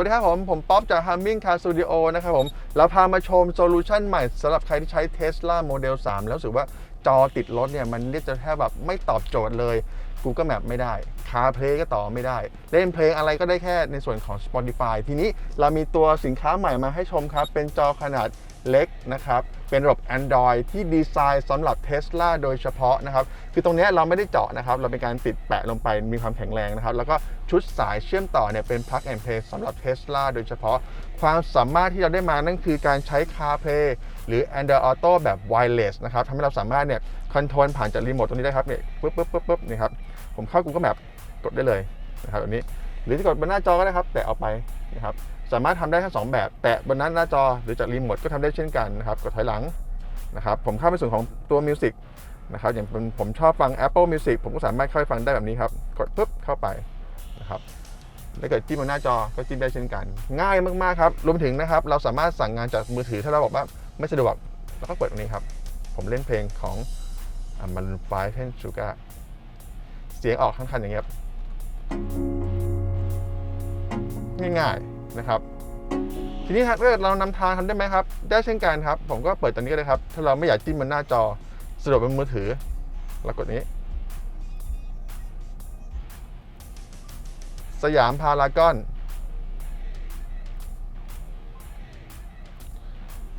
วัสดีครับผม ผมป๊อปจาก Humming Car Studio นะครับผมเราพามาชมโซลูชันใหม่สำหรับใครที่ใช้ Tesla Model 3 แล้วรู้สึกว่าจอติดรถเนี่ย มันเรียกจะแทบแบบไม่ตอบโจทย์เลย Google Map ไม่ได้ CarPlay ก็ต่อไม่ได้ เล่นเพลงอะไรก็ได้แค่ในส่วนของ Spotify ทีนี้เรามีตัวสินค้าใหม่มาให้ชมครับ เป็นจอขนาด เล็กนะครับ เป็นระบบ Android ที่ดีไซน์สำหรับ Tesla โดยเฉพาะนะครับ คือตรงนี้เราไม่ได้เจาะนะครับ เราเป็นการติดแปะลงไปมีความแข็งแรงนะครับ แล้วก็ชุดสายเชื่อมต่อเนี่ยเป็น plug and play สำหรับ Tesla โดยเฉพาะ ความสามารถที่เราได้มานั่นคือการใช้ CarPlay หรือ Android Auto แบบ wireless นะครับทำให้เราสามารถเนี่ยคอนโทรลผ่านจากรีโมทตรงนี้ได้ครับเนี่ยปึ๊บปึ๊บปึ๊บปึ๊บนี่ครับผมเข้า Google Map กดได้เลยนะครับแบบนี้ หรือจะกดบนหน้าจอก็ได้ครับ แตะเอาไป นะครับสามารถทำได้ทั้งสองแบบ แตะบนหน้าหน้าจอหรือจากรีโมทก็ทำได้เช่นกันนะครับกดถอยหลังนะครับผมเข้าไปส่วนของตัว Music นะครับอย่างผมชอบฟัง Apple Music ผมก็สามารถเข้าไปฟังได้แบบนี้ครับ กดปุ๊บเข้าไปนะครับถ้าเกิดจิ้มบนหน้าจอก็จิ้มได้เช่นกัน ง่ายมากๆครับรวมถึงนะครับเราสามารถสั่งงานจากมือถือถ้าเราบอกว่าไม่สะดวกเราก็เปิดตรงนี้ครับ ผมเล่นเพลงของมันไฟเทนชูการเสียงออกทั้งคันอย่างเงี้ย ง่าย ๆนะครับ ทีนี้ถ้าเกิดเรานำทางทำได้ไหมครับ ได้เช่นกันครับ ผมก็เปิดตัวนี้ก็เลยครับ ถ้าเราไม่อยากจิ้มบนหน้าจอสะดวกบนมือถือเรากดนี้ สยามพารากอน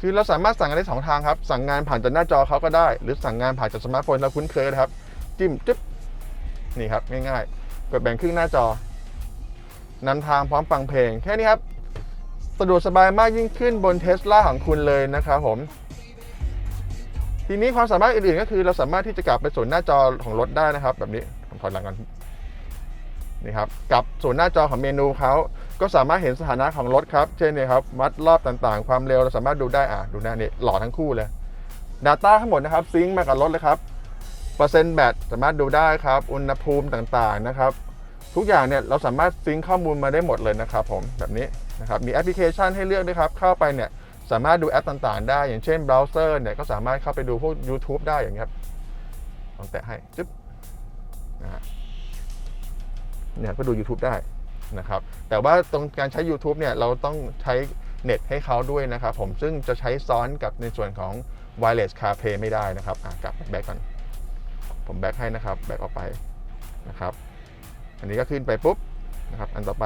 คือเราสามารถสั่งงานได้สองทางครับ สั่งงานผ่านจากหน้าจอเขาก็ได้ หรือสั่งงานผ่านจากสมาร์ทโฟนเราคุ้นเคยนะครับ จิ้มจึ๊บนี่ครับง่ายๆ กดแบ่งครึ่งหน้าจอ นำทางพร้อมฟังเพลง แค่นี้ครับสะดวกสบายมากยิ่งขึ้นบนเทสลาของคุณเลยนะครับผม ทีนี้ความสามารถอื่นๆก็คือเราสามารถที่จะกลับไปสู่หน้าจอของรถได้นะครับ แบบนี้ผมถอยหลังกันนี่ครับกลับสู่หน้าจอของเมนูเขาก็สามารถเห็นสถานะของรถครับ เช่นเนี่ยครับวัดรอบต่างๆ ความเร็วเราสามารถดูได้อะดูหน้านี่หล่อทั้งคู่เลย Data ทั้งหมดนะครับซิงค์มากับรถเลยครับเปอร์เซ็นต์แบตสามารถดูได้ครับ อุณหภูมิต่างๆนะครับ ทุกอย่างเนี่ยเราสามารถซิงข้อมูลมาได้หมดเลยนะครับผมแบบนี้นะครับมีแอปพลิเคชันให้เลือกด้วยครับเข้าไปเนี่ยสามารถดูแอปต่างๆ ได้ อย่างเช่นเบราว์เซอร์เนี่ยก็สามารถเข้าไปดูพวก YouTube ได้อย่างเงี้ยครับลองแตะให้จึ๊บนะฮะเนี่ยก็ดู YouTube ได้นะครับแต่ว่าตรงการใช้ YouTube เนี่ยเราต้องใช้เน็ตให้เขาด้วยนะครับผมซึ่งจะใช้ซ้อนกับในส่วนของ Wireless CarPlay ไม่ได้นะครับอะกลับแบ็กก่อน ผมแบ็กให้นะครับแบ็กออกไปนะครับ อันนี้ก็ขึ้นไปปุ๊บนะครับอันต่อไป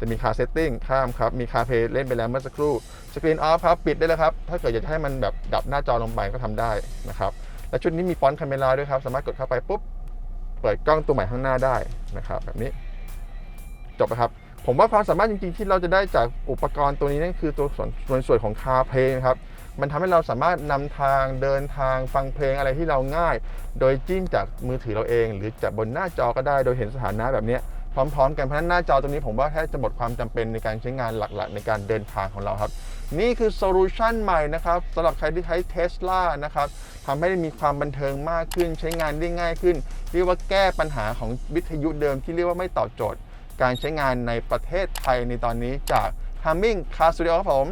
จะมีคาเซตติ้งข้ามครับ มีคาเพย์เล่นไปแล้วเมื่อสักครู่สกรีนออฟครับ ปิดได้เลยครับ ถ้าเกิดอยากจะให้มันแบบดับหน้าจอลงไปก็ทำได้นะครับ และชุดนี้มีฟอนต์คาเมราด้วยครับ สามารถกดเข้าไปปุ๊บ เปิดกล้องตัวใหม่ข้างหน้าได้นะครับ แบบนี้ จบนะครับ ผมว่าความสามารถจริงๆที่เราจะได้จากอุปกรณ์ตัวนี้นั่นคือตัวส่วนส่วนสวนของคาเพย์นะครับ มันทำให้เราสามารถนำทางเดินทางฟังเพลงอะไรที่เราง่าย โดยจิ้มจากมือถือเราเอง หรือจากบนหน้าจอก็ได้โดยเห็นสถานะแบบนี้พร้อมๆ กันเพราะฉะนั้นหน้าจอตรงนี้ผมว่าแทบจะหมดความจำเป็นในการใช้งานหลักๆ ในการเดินทางของเราครับ นี่คือโซลูชันใหม่นะครับสำหรับใครที่ใช้เทสลานะครับทำให้มีความบันเทิงมากขึ้น ใช้งานได้ง่ายขึ้น เรียกว่าแก้ปัญหาของวิทยุเดิมที่เรียกว่าไม่ตอบโจทย์ การใช้งานในประเทศไทยในตอนนี้จาก Humming Car Studio ครับผม